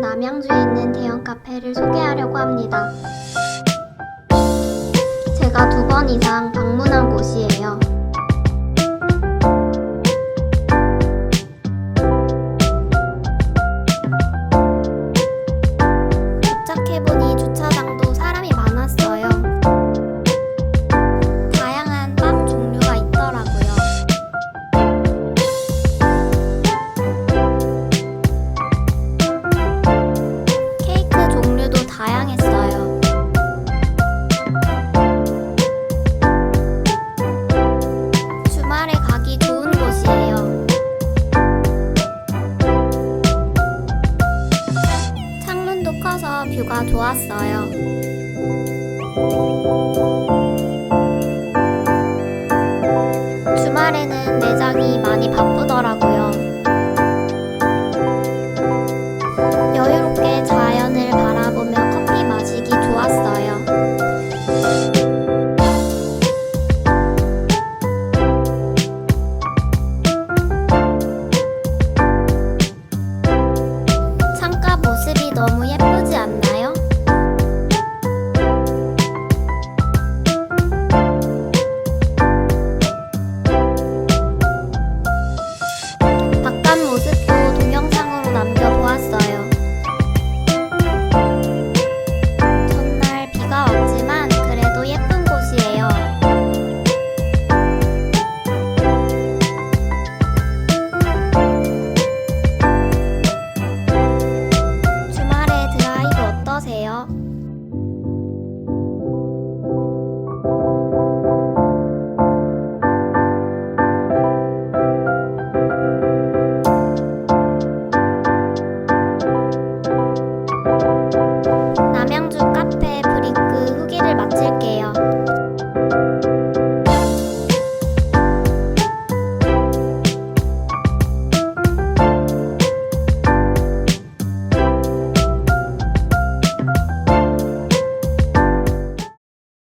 남양주에 있는 대형 카페를 소개하려고 합니다. 제가 두 번 이상 방문한 곳이에요. 도착해보니 주차 가기 좋은 곳이에요. 창문도 커서 뷰가 좋았어요. 주말에는 매장이 많이 바쁘더라고요.